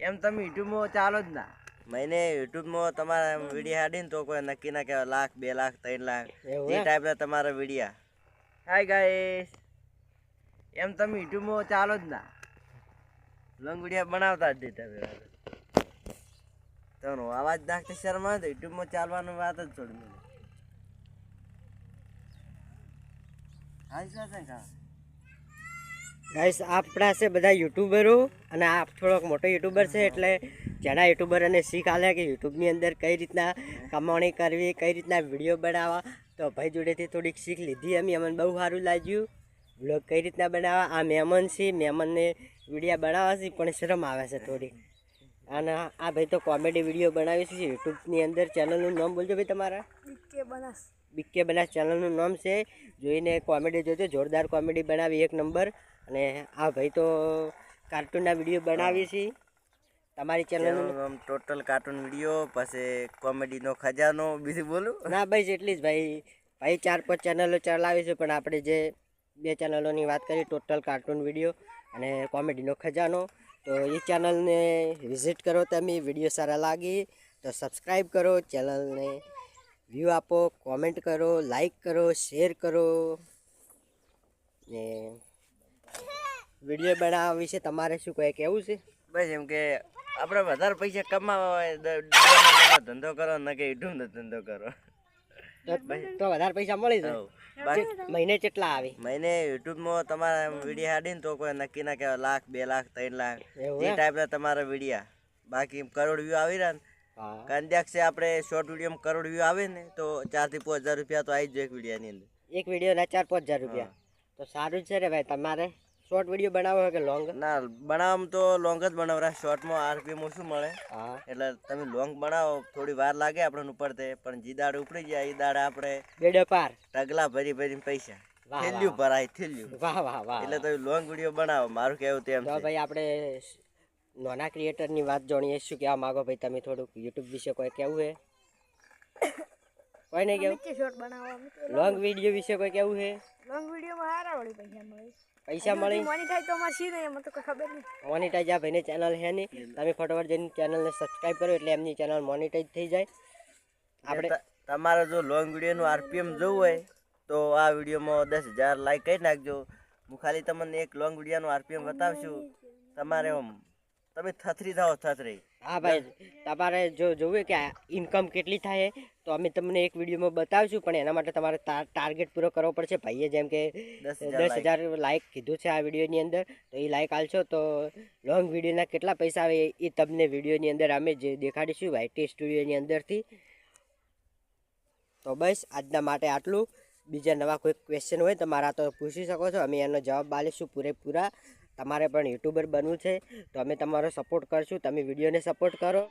એમ તમે યુટ્યુબમાં ચાલો જ ના. મહિને યુટ્યુબમાં તમારા વીડિયો હાડીને તો કોઈ નક્કી ના કહેવાય લાખ બે લાખ ત્રણ લાખ એ ટાઈપના તમારા વિડીયા હાય ગાઈસ એમ તમે યુટ્યુબમાં ચાલો જ ના. લોંગ વીડિયો બનાવતા જ નહીં તમે. તો અવાજ નાખતી શરમ આવે તો યુટ્યુબમાં ચાલવાનું વાત જ છોડી મને. હા છે કા ગાઈસ આપણા છે બધા યુટ્યુબરો અને આપ થોડોક મોટો યુટ્યુબર છે એટલે જેના યુટ્યુબર અને શીખ આલે કે યુટ્યુબની અંદર કઈ રીતના કમાણી કરવી કઈ રીતના વીડિયો બનાવવા તો ભાઈ જોડેથી થોડીક શીખ લીધી અમે અમને બહુ સારું લાગ્યું. બ્લોગ કઈ રીતના બનાવવા? આ મહેમાન છે મહેમાનને વિડીયા બનાવવા છે પણ શરમ આવે છે થોડીક. અને આ ભાઈ તો કોમેડી વીડિયો બનાવી છે યુટ્યુબની અંદર ચેનલનું નામ બોલજો ભાઈ તમારા. બીકે બનાસ. ચેનલનું નામ છે. જોઈને કોમેડી જોજો જોરદાર કોમેડી બનાવી એક નંબર અને આ ભાઈ તો કાર્ટૂનના વીડિયો બનાવી છે તમારી ચેનલનું ટોટલ કાર્ટૂન વીડિયો પછી કોમેડીનો ખજાનો બીજું બોલું? ના ભાઈ એટલી જ ભાઈ. ભાઈ ચાર પાંચ ચેનલો ચલાવીશું છે પણ આપણે જે બે ચેનલોની વાત કરી ટોટલ કાર્ટૂન વીડિયો અને કોમેડીનો ખજાનો તો એ ચેનલને વિઝિટ કરો તમે વીડિયો સારા લાગી તો સબસ્ક્રાઈબ કરો ચેનલને વ્યૂ આપો કોમેન્ટ કરો લાઈક કરો શેર કરો. ને વીડિયો બનાવવા વિશે તમારે શું કહે કેવું છે? બસ એમ કે આપણે વધારે પૈસા કમાવા હોય ધંધો કરો ન કે યુટ્યુબનો ધંધો કરો. તો વધારે પૈસા મળી જાય મહિને કેટલા આવે? મહિને યુટ્યુબમાં તમારા વીડિયો હાડીને તો કોઈ નક્કી ના કહેવાય લાખ બે લાખ ત્રણ લાખ એ? ટાઈપના તમારા વિડીયા. બાકી કરોડ વ્યૂ આવી રહ્યા ને. કંદ્યાક છે આપણે શોર્ટ વિડીયોમાં કરોડ વ્યૂ આવે ને તો ચારથી પાંચ હજાર રૂપિયા તો આવી જ જાય એક વિડીયાની અંદર. એક વિડીયોના ચાર પાંચ હજાર રૂપિયા. તો સારું છે રે ભાઈ તમારે શોર્ટ વીડિયો બનાવવો હોય કે લોંગ ના બનાવમ તો લોંગ જ બનાવરા. શોર્ટમાં આરપીએમ શું મળે? હા. એટલે તમે લોંગ બનાવો થોડી વાર લાગે આપડન ઉપર તે પણ જે દાડે ઉપડી જાય એ દાડે આપણે બેડે પાર. ટગલા ભરી ભરીને પૈસા. થેલ્યું ભરાય થેલ્યું. વાહ વાહ વાહ એટલે તમે લોંગ વીડિયો બનાવો. મારું કેવું તેમ તો છે. ભાઈ આપણે નાના ક્રિએટરની વાત જાણીએ. શું કહેવા માગો ભાઈ? તમે થોડુંક યુટ્યુબ વિશે કોઈ કેવું છે કોઈ નહીં કેવું? શોર્ટ બનાવવા લોંગ વીડિયો વિશે કોઈ કેવું છે? લોંગ વિડીયોમાં હારા વળી પૈસા મળે. પૈસા મળે? મોની તો અમાર સી નહીં એમાં તો ખબર નહીં. મોનિટાઈઝ આ ભાઈને ચેનલ છે નહીં. તમે ફટાફટ જઈને ચેનલને સબસ્ક્રાઈબ કરો એટલે એમની ચેનલ મોનિટાઈઝ થઈ જાય. આપણે તમારે જો લોંગ વિડીયોનું આરપીએમ જોવું હોય તો આ વિડીયોમાં દસ હજાર લાઈક કરી નાખજો. હું ખાલી તમને એક લોંગ વિડીયોનું આરપીએમ બતાવશું. તમારે આમ તમે થથરી થાઓ થથરી. હા ભાઈ. તમારે જો જોવું કે ઇન્કમ કેટલી થાય તો અમે તમને એક વિડીયોમાં બતાવીશું પણ એના માટે તમારે ટાર્ગેટ પૂરો કરવો પડશે. ભાઈએ જેમ કે દસ હજાર લાઈક કીધું છે આ વિડીયોની અંદર તો એ લાઈક આલશો તો લોંગ વિડીયોના કેટલા પૈસા આવે એ- તમને વિડીયોની અંદર અમે જે દેખાડીશું વાયટી સ્ટુડિયોની અંદરથી. તો બસ આજના માટે આટલું. બીજા નવા કોઈ ક્વેશ્ચન હોય તો મારા તો પૂછી શકો છો. અમે એનો જવાબ આલીશું પૂરેપૂરા. તમારે પણ યુટ્યુબર બનવું છે તો અમે તમારો સપોર્ટ કરશું. તમે વિડીયોને સપોર્ટ કરો.